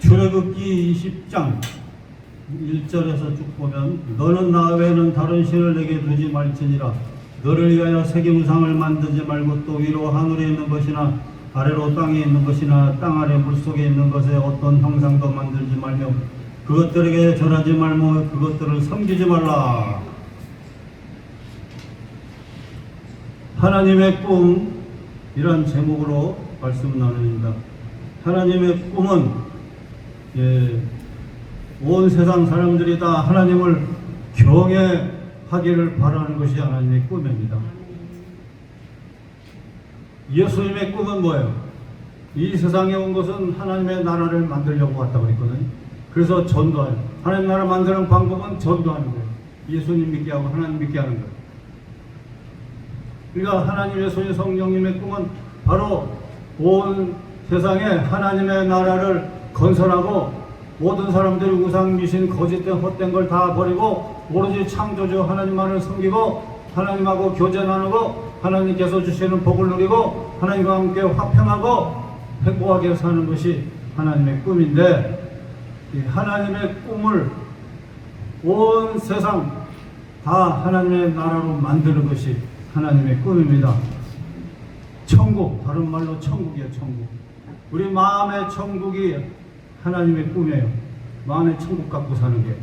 출애굽기 20장 1절에서 쭉 보면 너는 나 외에는 다른 신을 내게 두지 말지니라 너를 위하여 우상을 만들지 말고 또 위로 하늘에 있는 것이나 아래로 땅에 있는 것이나 땅 아래 물속에 있는 것에 어떤 형상도 만들지 말며 그것들에게 절하지 말며 그것들을 섬기지 말라 하나님의 꿈 이란 제목으로 말씀 나눕니다. 하나님의 꿈은 예, 온 세상 사람들이 다 하나님을 경외하기를 바라는 것이 하나님의 꿈입니다. 예수님의 꿈은 뭐예요? 이 세상에 온 것은 하나님의 나라를 만들려고 왔다고 그랬거든요. 그래서 전도하는 하나님 나라 만드는 방법은 전도하는 거예요. 예수님 믿게 하고 하나님 믿게 하는 거예요. 그러니까 하나님의 손이 성령님의 꿈은 바로 온 세상에 하나님의 나라를 건설하고 모든 사람들이 우상 미신 거짓된 헛된 걸 다 버리고 오로지 창조주 하나님만을 섬기고 하나님하고 교제 나누고 하나님께서 주시는 복을 누리고 하나님과 함께 화평하고 행복하게 사는 것이 하나님의 꿈인데 이 하나님의 꿈을 온 세상 다 하나님의 나라로 만드는 것이 하나님의 꿈입니다. 천국, 다른 말로 천국이에요, 천국. 우리 마음의 천국이 하나님의 꿈이에요. 마음의 천국 갖고 사는 게.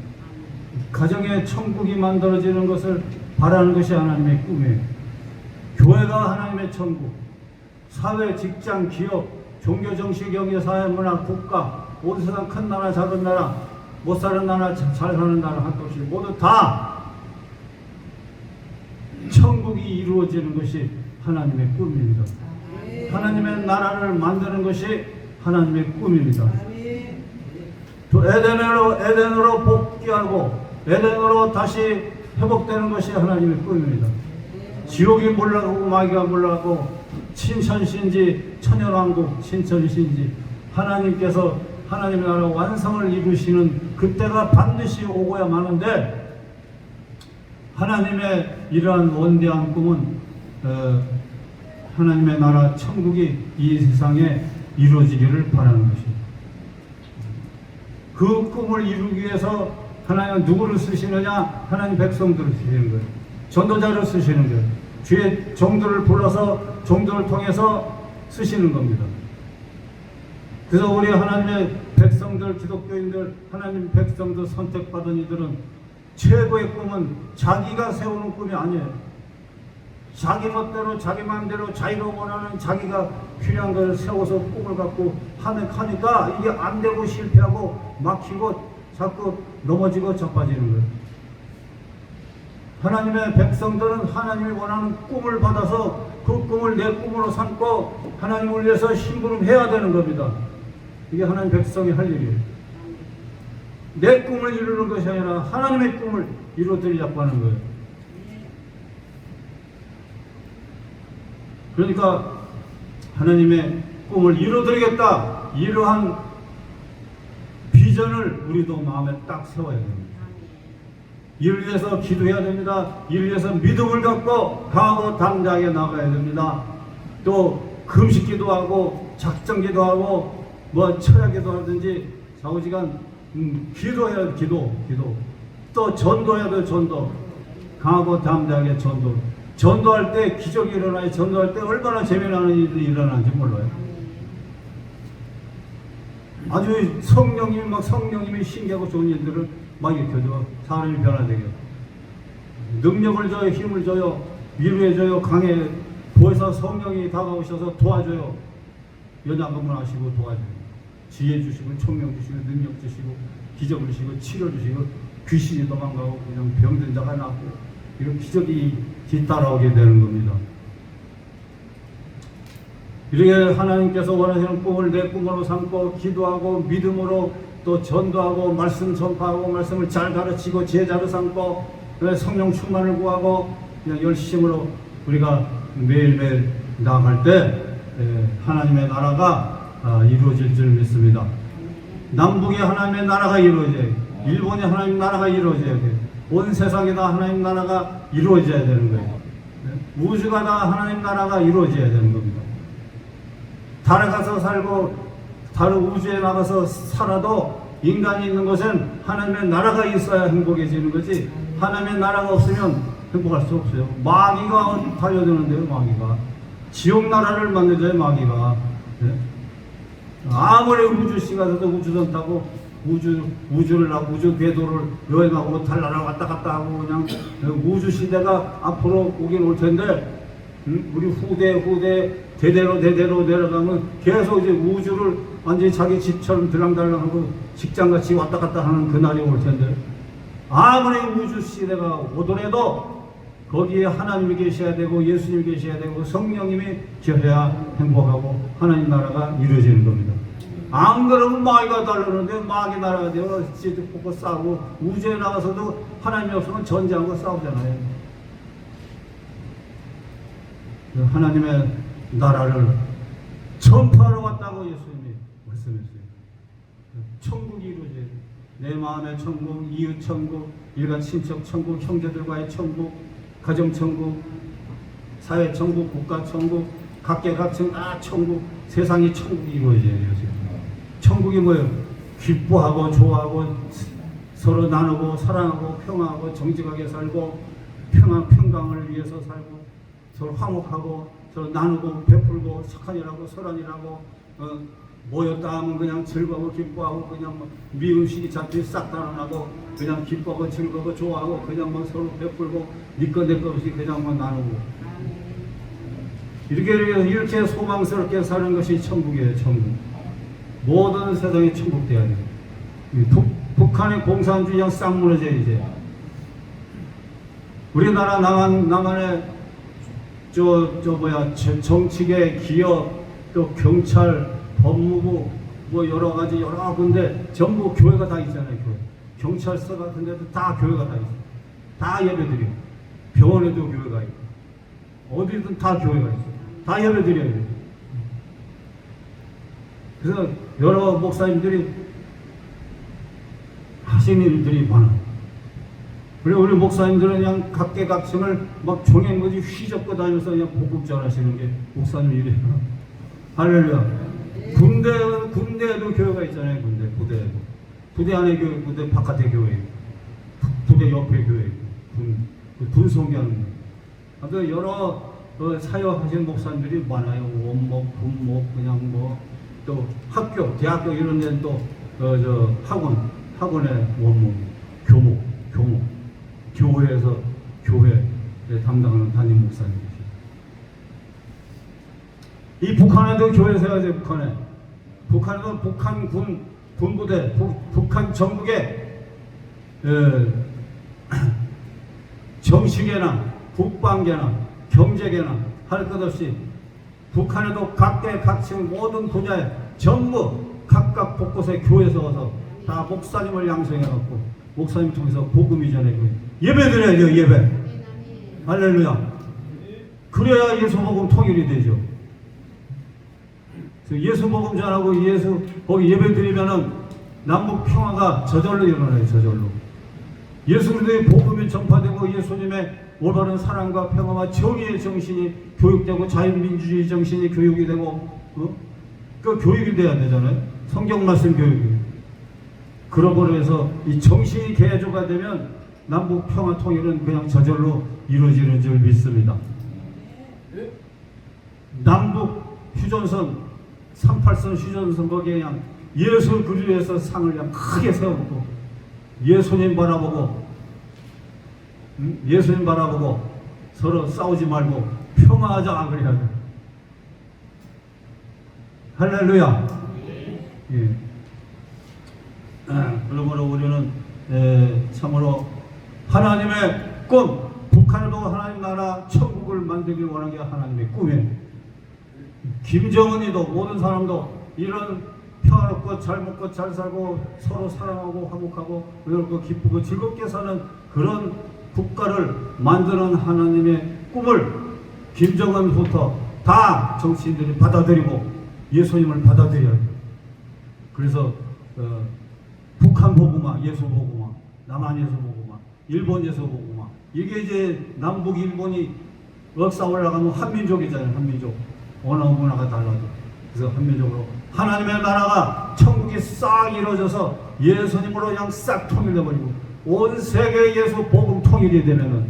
가정의 천국이 만들어지는 것을 바라는 것이 하나님의 꿈이에요. 교회가 하나님의 천국. 사회, 직장, 기업, 종교, 정치, 경제, 사회, 문화, 국가, 온 세상 큰 나라, 작은 나라, 못 사는 나라, 잘 사는 나라 한 곳이 모두 다 천국이 이루어지는 것이 하나님의 꿈입니다. 하나님의 나라를 만드는 것이 하나님의 꿈입니다. 또 에덴으로 에덴으로 복귀하고 에덴으로 다시 회복되는 것이 하나님의 꿈입니다. 지옥이 몰라가고 마귀가 몰라가고 신천신지 천연왕국 신천신지 하나님께서 하나님의 나라 완성을 이루시는 그때가 반드시 오고야 마는데 하나님의 이러한 원대한 꿈은 어, 하나님의 나라 천국이 이 세상에 이루어지기를 바라는 것입니다. 그 꿈을 이루기 위해서 하나님은 누구를 쓰시느냐? 하나님 백성들을 쓰시는 거예요. 전도자를 쓰시는 거예요. 주의 종들을 불러서 종들을 통해서 쓰시는 겁니다. 그래서 우리 하나님의 백성들, 기독교인들, 하나님 백성들 선택받은 이들은 최고의 꿈은 자기가 세우는 꿈이 아니에요. 자기 멋대로 자기 마음대로 자기가 원하는 자기가 필요한 것을 세워서 꿈을 갖고 하면 하니까 이게 안 되고 실패하고 막히고 자꾸 넘어지고 자빠지는 거예요. 하나님의 백성들은 하나님이 원하는 꿈을 받아서 그 꿈을 내 꿈으로 삼고 하나님을 위해서 심부름해야 되는 겁니다. 이게 하나님 백성이 할 일이에요. 내 꿈을 이루는 것이 아니라 하나님의 꿈을 이루어드리자고 하는 거예요. 그러니까 하나님의 꿈을 이루어드리겠다. 이러한 비전을 우리도 마음에 딱 세워야 됩니다. 이를 위해서 기도해야 됩니다. 이를 위해서 믿음을 갖고 강하고 당당하게 나가야 됩니다. 또 금식 기도 하고 작정 기도 하고 뭐 철야 기도 하든지 좌우지간 음, 기도해야 돼, 기도, 기도. 또 전도해야 돼, 전도. 강하고 담대하게 전도. 전도할 때 기적이 일어나요. 전도할 때 얼마나 재미나는 일이 일어나는지 몰라요. 아주 성령님이 막 성령님이 신기하고 좋은 일들을 막 일으켜줘. 사람이 변화되게. 능력을 줘요, 힘을 줘요, 위로해줘요, 강해. 보혜사 성령이 다가오셔서 도와줘요. 연약함을 하시고 도와줘요. 지혜 주시고, 총명 주시고, 능력 주시고, 기적을 주시고, 치료 주시고, 귀신이 도망가고, 그냥 병든 자가 낫고, 이런 기적이 뒤따라오게 되는 겁니다. 이렇게 하나님께서 원하시는 꿈을 내 꿈으로 삼고 기도하고 믿음으로 또 전도하고 말씀 전파하고 말씀을 잘 가르치고 제자로 삼고 성령 충만을 구하고 그냥 열심으로 우리가 매일매일 나아갈 때 에, 하나님의 나라가 아, 이루어질 줄 믿습니다. 남북의 하나님의 나라가 이루어져야 돼. 일본의 하나님 나라가 이루어져야 돼. 온 세상에 다 하나님 나라가 이루어져야 되는 거예요. 네? 우주가 다 하나님 나라가 이루어져야 되는 겁니다. 달에 가서 살고 다른 우주에 나가서 살아도 인간이 있는 곳엔 하나님의 나라가 있어야 행복해지는 거지 하나님의 나라가 없으면 행복할 수 없어요. 마귀가 달려드는데요, 마귀가. 지옥 나라를 만들어요, 마귀가. 예? 아무리 우주씨가 돼도 우주선 타고 우주 우주를 하고 우주 궤도를 여행하고 달나라 왔다 갔다 하고 그냥 우주 시대가 앞으로 오긴 올 텐데 음? 우리 후대 후대 대대로 대대로 내려가면 계속 이제 우주를 완전히 자기 집처럼 들랑달랑하고 직장같이 왔다 갔다 하는 그날이 올 텐데 아무리 우주 시대가 오더라도 거기에 하나님이 계셔야 되고 예수님이 계셔야 되고 성령님이 계셔야 행복하고 하나님 나라가 이루어지는 겁니다. 안 그러면 마귀가 달르는데 마귀 나라가 되어 지들 뽑고 싸우고 우주에 나가서도 하나님이 없으면 전쟁하고 싸우잖아요. 그 하나님의 나라를 전파하러 왔다고 예수님이 말씀했어요. 천국이 이루어져야 돼. 내 마음의 천국, 이웃 천국, 일간 친척 천국, 형제들과의 천국, 가정 천국, 사회 천국, 국가 천국, 각계각층 다 천국, 세상이 천국이 이루어져야 돼요. 천국이 뭐예요? 기뻐하고 좋아하고 서로 나누고 사랑하고 평화하고 정직하게 살고 평화 평강을 위해서 살고 서로 화목하고 서로 나누고 베풀고 착한 일하고 선한 일하고 어, 모였다 하면 그냥 즐거워 기뻐하고 그냥 뭐 시기 잡히 싹 달아나고 그냥 기뻐하고 즐거워 좋아하고 그냥 뭐 서로 베풀고 니꺼 내꺼 없이 그냥 뭐 나누고 이렇게 이렇게 소망스럽게 사는 것이 천국이에요 천국 모든 세상이 천국 돼야 돼요. 이 북, 북한의 공산주의랑 싹 무너져 이제. 우리나라 남한 남한의 저, 저 뭐야 저- 정치계 기업 또 경찰 법무부 뭐 여러 가지 여러 군데 전부 교회가 다 있잖아요 교회. 경찰서 같은 데도 다 교회가 다 있어 다 예배드려 병원에도 교회가 있고 어디든 다 교회가 있어 다 예배드려야 돼 그래서 여러 목사님들이 하시는 일들이 많아 그리고 우리 목사님들은 그냥 각계각층을 막 종횡무지 휘젓고 다니면서 그냥 복국 전하시는 게 목사님 일이에요. 할렐루야. 군대, 군대에도 교회가 있잖아요, 군대, 부대에도. 부대 안에 교회, 부대 바깥에 교회. 부- 부대 옆에 교회. 군, 그 군송기하는 거. 여러 어, 사역하시는 목사님들이 많아요. 원목, 군목, 그냥 뭐, 또 학교, 대학교 이런 데는 또, 어, 저, 학원, 학원의 원목, 교목, 교목. 교회에서 교회 담당하는 담임 목사님이시. 이 북한에도 교회 세워야 돼 북한에. 북한에도 북한 군 군부대, 북, 북한 전국에 에, 정치계나 국방계나 경제계나 할 것 없이 북한에도 각계각층 모든 분야에 전부 각각 곳곳에 교회 세워서 다 목사님을 양성해갖고 목사님 통해서 복음이 전해고 예배 드려야죠 예배. 할렐루야. 그래야 예수 복음 통일이 되죠. 예수 복음 전하고 예수 거기 예배 드리면은 남북 평화가 저절로 일어나요 저절로 예수 그리스도의 복음이 전파되고 예수님의 올바른 사랑과 평화와 정의의 정신이 교육되고 자유민주주의 정신이 교육이 되고 어? 그 교육이 돼야 되잖아요 성경 말씀 교육이 그러므로 해서 이 정신이 개조가 되면 남북 평화 통일은 그냥 저절로 이루어지는 줄 믿습니다. 남북 휴전선 38선 휴전선 거기에 그냥 예수 그리스도에서 상을 그냥 크게 세워놓고 예수님 바라보고 음? 예수님 바라보고 서로 싸우지 말고 평화하자 그래야 돼. 할렐루야. 예. 아, 그러므로 우리는 에, 참으로 하나님의 꿈, 북한에도 하나님 나라 천국을 만들기 원하는 게 하나님의 꿈이에요. 김정은이도 모든 사람도 이런 평화롭고 잘 먹고 잘 살고 서로 사랑하고 화목하고 그렇고 기쁘고 즐겁게 사는 그런 국가를 만드는 하나님의 꿈을 김정은부터 다 정치인들이 받아들이고 예수님을 받아들여야 돼요. 그래서 어, 북한 보고마, 예수 보고마, 남한 예수 보고마, 일본 예수 보고마 이게 이제 남북 일본이 역사 올라가면 한민족이잖아요. 한민족 언어 문화가 달라도 그래서 한면적으로 하나님의 나라가 천국이 싹 이루어져서 예수님으로 그냥 싹 통일돼 버리고 온 세계 예수 복음 통일이 되면은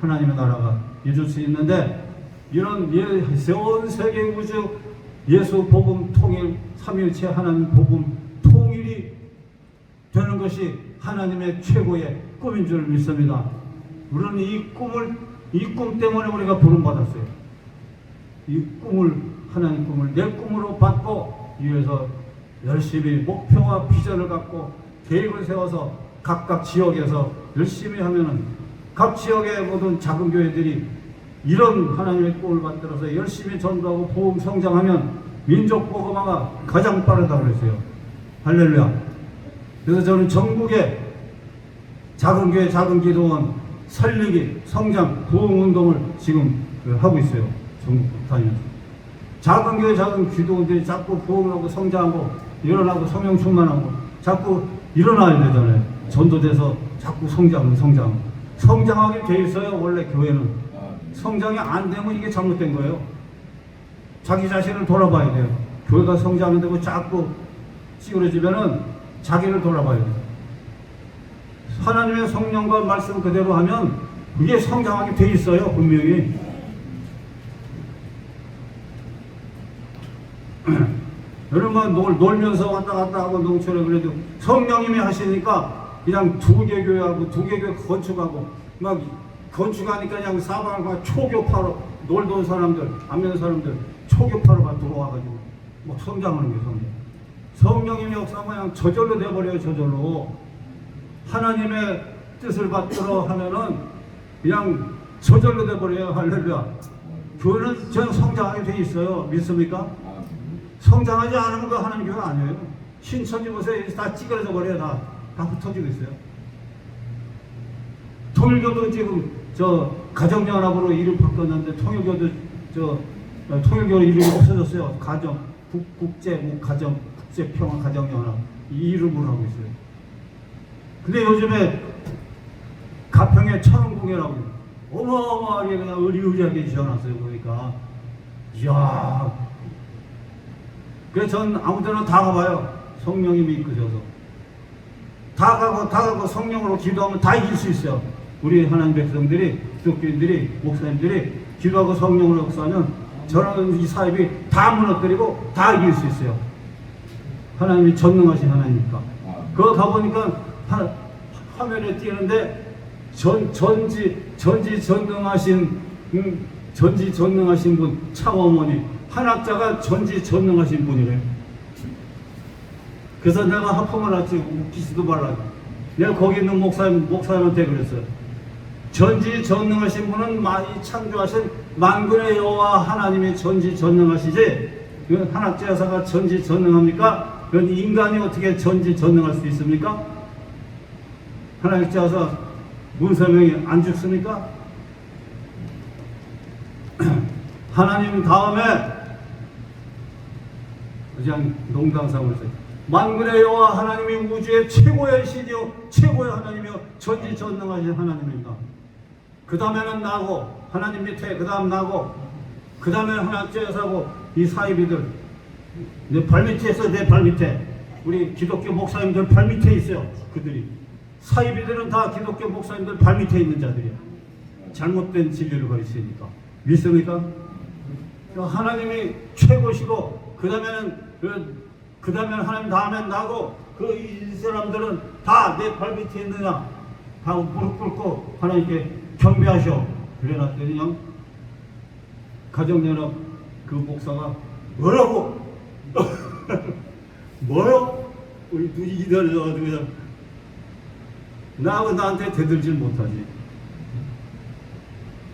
하나님의 나라가 이룰 수 있는데 이런 예, 온 세계 우주 예수 복음 통일 삼일체 하나님 복음 통일이 되는 것이 하나님의 최고의 꿈인 줄 믿습니다. 우리는 이 꿈을 이 꿈 때문에 우리가 부름 받았어요. 이 꿈을 하나님 꿈을 내 꿈으로 받고 위해서 열심히 목표와 비전을 갖고 계획을 세워서 각각 지역에서 열심히 하면은 각 지역의 모든 작은 교회들이 이런 하나님의 꿈을 받들어서 열심히 전도하고 보험 성장하면 민족 복음화가 가장 빠르다 그랬어요. 할렐루야. 그래서 저는 전국에 작은 교회, 작은 기도원 살리기, 성장, 부흥 운동을 지금 그 하고 있어요. 전국 다니면서. 작은 교회, 작은 기도원들이 자꾸 부흥하고 성장하고 일어나고 성령 충만하고 자꾸 일어나야 되잖아요. 전도돼서 자꾸 성장, 성장. 성장하게 돼 있어요. 원래 교회는. 성장이 안 되면 이게 잘못된 거예요. 자기 자신을 돌아봐야 돼요. 교회가 성장이 되고 자꾸 찌그러지면은 자기를 돌아봐야 돼요. 하나님의 성령과 말씀 그대로 하면 그게 성장하게 돼 있어요, 분명히. 여러분 놀, 놀면서 왔다 갔다 하고 농촌에 그래도 성령님이 하시니까 그냥 두 개 교회하고 두 개 교회 건축하고 막 건축하니까 그냥 사방과 초교파로 놀던 사람들, 안면 사람들 초교파로가 들어와가지고 막 성장하는 게 성장. 성령님의 역사가 그냥 저절로 돼버려요, 저절로. 하나님의 뜻을 받들어 하면은 그냥 저절로 돼버려요, 할렐루야. 교회는 전 성장하게 돼 있어요. 믿습니까? 성장하지 않으면 그 하나님 교회 아니에요. 신천지 보세요. 다 찌그러져 버려요. 다, 다 흩어지고 있어요. 통일교도 지금 저 가정연합으로 이름 바꿨는데 통일교도 저 어, 통일교 이름이 없어졌어요. 가정 국, 국제 뭐 가정 국제 평화 가정연합 이 이름으로 하고 있어요. 근데 요즘에 가평에 천원궁이라고 어마어마하게 그냥 의리의리하게 지어놨어요. 보니까 이야 그래서 전 아무 데나 다 가봐요. 성령님이 이끄셔서. 다 가고, 다 가고 성령으로 기도하면 다 이길 수 있어요. 우리 하나님 백성들이, 기독교인들이, 목사님들이 기도하고 성령으로 역사하면 저는 이 사입이 다 무너뜨리고 다 이길 수 있어요. 하나님이 전능하신 하나님이니까. 그거 가보니까 화, 화면에 띄는데 전, 전지, 전지 전능하신, 음, 전지 전능하신 분, 창어머니, 한학자가 전지 전능하신 분이래요. 그래서 내가 하품을 하지 웃기지도 말라. 내가 거기 있는 목사님, 목사님한테 그랬어요. 전지 전능하신 분은 많이 창조하신 만군의 여호와 하나님이 전지 전능하시지. 그 한학자 여사가 전지 전능합니까? 그건 인간이 어떻게 전지 전능할 수 있습니까? 한학자 여사 문서명이 안 죽습니까? 하나님 다음에 그냥 써요. 만군의 여호와 하나님이 우주의 최고의 신이요 최고의 하나님이요 전지전능하신 하나님입니다. 그 다음에는 나고 하나님 밑에 그 다음 나고 그 다음에 하나째 여사고 이 사이비들 내 발밑에 있어 내 발밑에 우리 기독교 목사님들 발밑에 있어요 그들이 사이비들은 다 기독교 목사님들 발밑에 있는 자들이야 잘못된 진리를 가르치니까 믿습니까? 하나님이 최고시고 그 다음에는 그, 그 다음에는 하나님 다음엔 나고 그 이 사람들은 다 내 발 밑에 있느냐? 다 무릎 꿇고 하나님께 경배하셔 그래놨더니 그냥 가정연합 그 목사가 뭐라고? 뭐라고 우리 눈이 기다려가지고 나하고 나한테 대들질 못하지.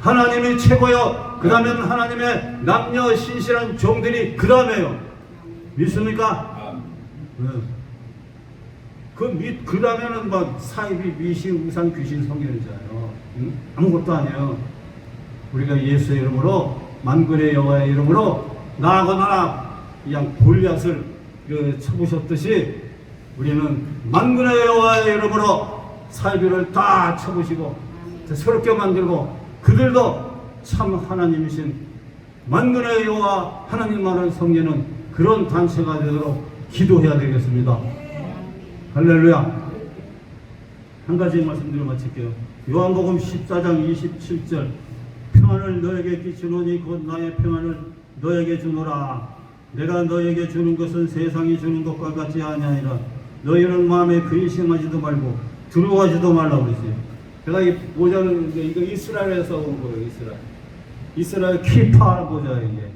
하나님이 최고요. 그 다음에는 하나님의 남녀 신실한 종들이 그 다음에요. 믿습니까? 네. 그 밑, 그 다음에는 막 사이비, 미신, 우상, 귀신, 성경이잖아요. 응? 아무것도 아니에요. 우리가 예수의 이름으로, 만군의 여호와의 이름으로 나아가나 그냥 골리앗을 그 쳐부셨듯이 우리는 만군의 여호와의 이름으로 사이비를 다 쳐부시고 새롭게 만들고 그들도 참 하나님이신 만군의 여호와 하나님만을 섬기는 그런 단체가 되도록 기도해야 되겠습니다. 할렐루야. 한 가지 말씀드리고 마칠게요. 요한복음 14장 27절 평안을 너에게 끼치노니 곧 나의 평안을 너에게 주노라. 내가 너에게 주는 것은 세상이 주는 것과 같지 아니하니라. 너희는 마음에 근심하지도 말고 두려워하지도 말라고 그랬어요. 제가 이 모자는 이거 이스라엘에서 온 거예요. 이스라엘. 이스라엘 키파 모자 이게.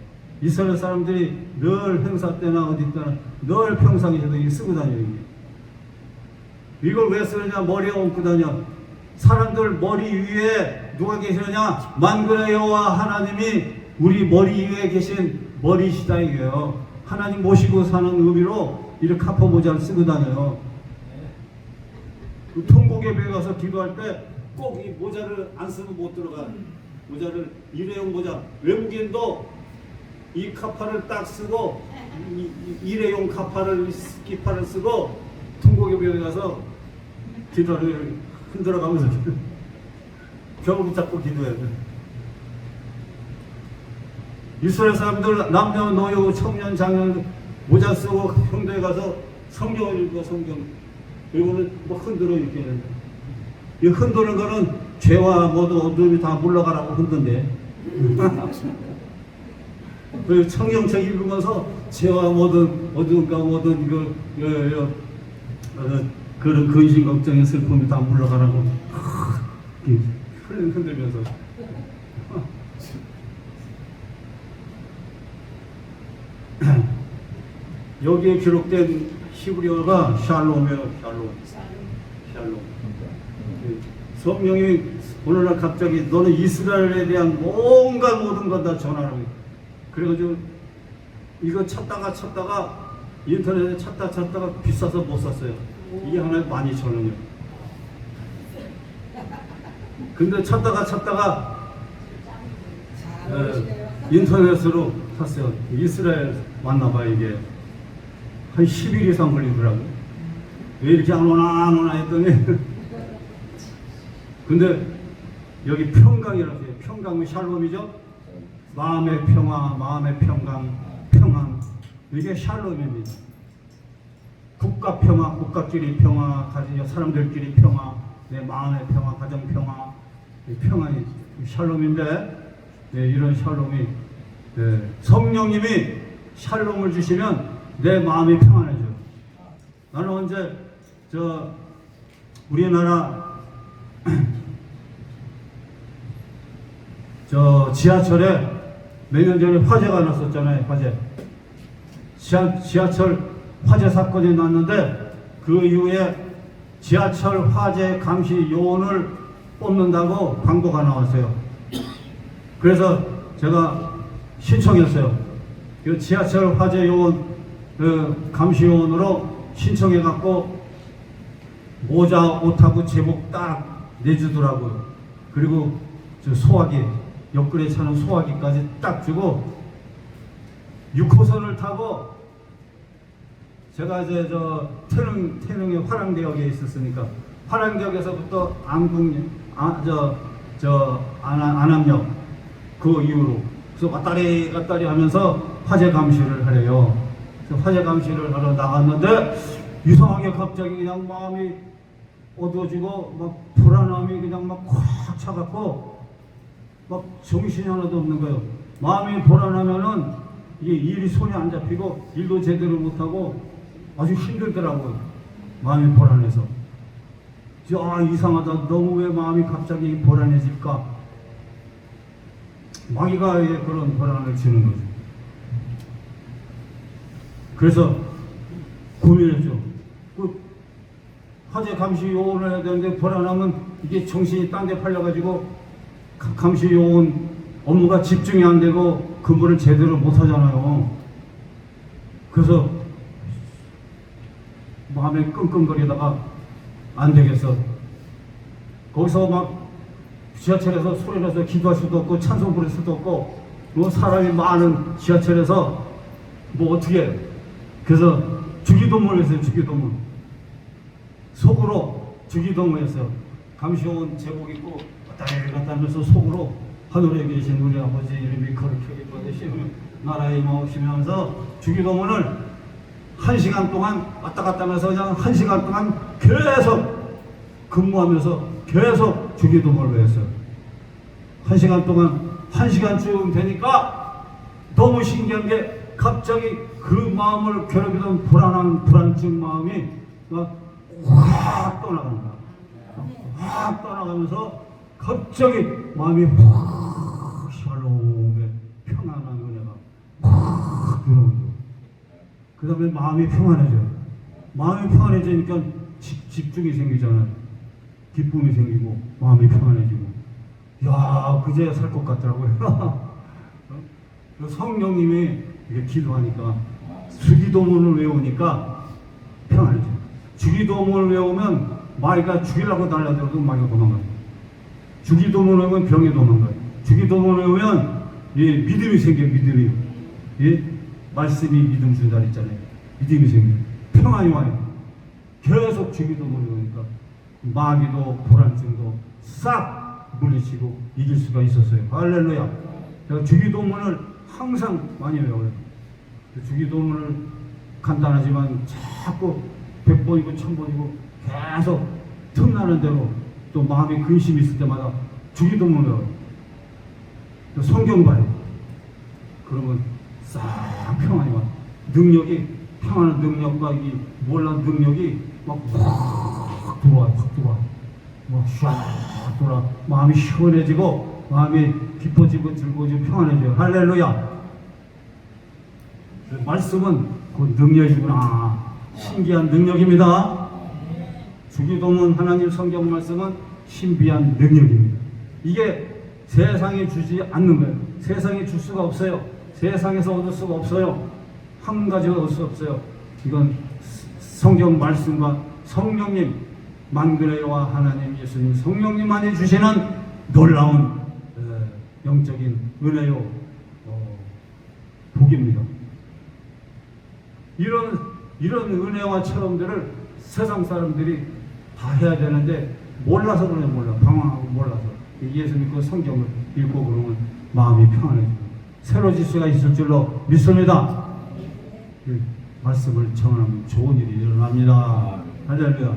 이스라엘 사람들이 늘 행사 때나 어디 때나 늘 평상시에도 이 쓰고 다녀요. 이게. 이걸 왜 쓰느냐? 머리에 얹고 다녀. 사람들 머리 위에 누가 계시느냐? 만군의 여호와 하나님이 우리 머리 위에 계신 머리시다 이게요. 하나님 모시고 사는 의미로 이렇게 카포 모자를 쓰고 다녀요. 그 통곡예배에 가서 기도할 때 꼭 이 모자를 안 쓰면 못 들어가. 모자를 일회용 모자. 외국인도 이 카파를 딱 쓰고 일회용 카파를 기파를 쓰고 통곡예배에 가서 기도를 흔들어가면서 벽을 붙잡고 기도해야 돼. 이스라엘 사람들 남녀 노여 청년 장년 모자 쓰고 형도에 가서 성경을 읽고 성경 그리고는 뭐 흔들어 이렇게 이 흔드는 거는 죄와 모두 어둠이 다 물러가라고 흔든대. 그리고 청경책 읽으면서 죄와 모든 어둠과 모든 여, 여, 어, 그런 근심 걱정의 슬픔이 다 물러가라고. 흔- 흔들면서. 여기에 기록된 히브리어가 샬롬이에요 샬롬. 샬롬. 그 성령이 오늘날 갑자기 너는 이스라엘에 대한 뭔가 모든 것다 전하라고 그래가지고 이거 찾다가 찾다가 인터넷에 찾다 찾다가 비싸서 못 샀어요. 이게 하나에 12,000원이요. 근데 찾다가 찾다가 예, 인터넷으로 샀어요. 이스라엘 맞나봐 이게. 한 10일 이상 걸리더라고 왜 이렇게 안 오나 안 오나 했더니. 근데 여기 평강이라고 해요. 평강은 샬롬이죠. 마음의 평화, 마음의 평강, 평안. 이게 샬롬입니다. 국가 평화, 국가끼리 평화, 가진 사람들끼리 평화, 내 마음의 평화, 가정 평화, 이 평안이 샬롬인데 네, 이런 샬롬이 네, 성령님이 샬롬을 주시면 내 마음이 평안해져요. 나는 언제 저 우리나라 저 지하철에 몇 년 전에 화재가 났었잖아요. 화재. 지하, 지하철 화재 사건이 났는데 그 이후에 지하철 화재 감시 요원을 뽑는다고 광고가 나왔어요. 그래서 제가 신청했어요. 그 지하철 화재 요원 그 감시 요원으로 신청해 갖고 모자 옷하고 제복 딱 내주더라고요. 그리고 저 소화기 옆구리에 차는 소화기까지 딱 주고 6호선을 타고 제가 이제 저 태릉 태릉의 화랑대역에 있었으니까 화랑대역에서부터 안국 아저저 안암역 그 이후로 그래서 왔다리 갔다리 하면서 화재 감시를 하래요. 화재 감시를 하러 나갔는데 이상하게 갑자기 그냥 마음이 어두워지고 막 불안함이 그냥 막꽉 차갖고 막 정신이 하나도 없는 거예요. 마음이 불안하면은 이게 일이 손이 안 잡히고 일도 제대로 못하고 아주 힘들더라고요. 마음이 불안해서. 아 이상하다. 너무 왜 마음이 갑자기 불안해질까? 마귀가 그런 불안을 주는 거죠. 그래서 고민했죠. 그 화재 감시 요원을 해야 되는데 불안하면 이게 정신이 딴 데 팔려가지고 가- 감시 요원 업무가 집중이 안 되고 근무를 제대로 못 하잖아요. 그래서 마음에 끙끙거리다가 안 되겠어. 거기서 막 지하철에서 소리 내서 기도할 수도 없고 찬송 부를 수도 없고 뭐 사람이 많은 지하철에서 뭐 어떻게 해. 그래서 주기도문을 했어요 주기도문 속으로 주기도문 했어요 감시원 제복 입고 왔다 갔다 하면서 속으로 하늘에 계신 우리 아버지 이름이 거룩하게 받으시면 나라에 임하시면서 주기도문을 한 시간 동안 왔다 갔다 하면서 그냥 한 시간 동안 계속 근무하면서 계속 주기도문을 외웠어요. 한 시간 동안 한 시간쯤 되니까 너무 신기한 게 갑자기 그 마음을 괴롭히던 불안한 불안증 마음이 막 확 떠나가는 거야. 확 떠나가면서 갑자기 마음이 확 샬롬의 평안한 은혜가 확 들어오는. 그 다음에 마음이 평안해져요. 마음이 평안해지니까 집, 집중이 생기잖아요. 기쁨이 생기고 마음이 평안해지고 야 그제야 살 것 같더라고요. 어? 성령님이 이게 기도하니까 주기도문을 외우니까 평안해져. 주기도문을 외우면 마귀가 죽이려고 달려들어도 마귀가 도망가요. 주기도문을 외우면 병이 도망가요. 주기도문을 외우면 예, 믿음이 생겨요. 믿음이. 예? 말씀이 믿음 준다 했잖아요. 믿음이 생겨요. 평안이 와요. 계속 주기도문을 외우니까 마귀도 불안증도 싹 물리치고 이길 수가 있었어요. 할렐루야. 제가 주기도문을 항상 많이 외워요. 그 주기도문을 간단하지만 자꾸 백 번이고 천 번이고 계속 틈나는 대로 또 마음에 근심이 있을 때마다 주기도문을. 또 성경 봐요. 그러면 싹 평안이 와. 능력이 평안한 능력과 이 몰란 능력이 막확 들어와, 확 들어와. 막샥 돌아. 마음이 시원해지고 마음이 깊어지고 즐거워지고 평안해져요. 할렐루야. 그 말씀은 그 능력이구나. 신기한 능력입니다. 주기도문 하나님 성경 말씀은 신비한 능력입니다. 이게 세상에 주지 않는 거예요. 세상에 줄 수가 없어요. 세상에서 얻을 수가 없어요. 한 가지가 얻을 수 없어요. 이건 성경 말씀과 성령님 만그레와 하나님 예수님 성령님만이 주시는 놀라운 어, 영적인 은혜요 어, 복입니다. 이런 이런 은혜와 체험들을 세상 사람들이 다 해야 되는데 몰라서 그래 몰라 방황하고 몰라서 예수 믿고 성경을 읽고 그러면 마음이 평안해지고 새로질 수가 있을 줄로 믿습니다. 그 말씀을 정하면 좋은 일이 일어납니다. 할렐루야.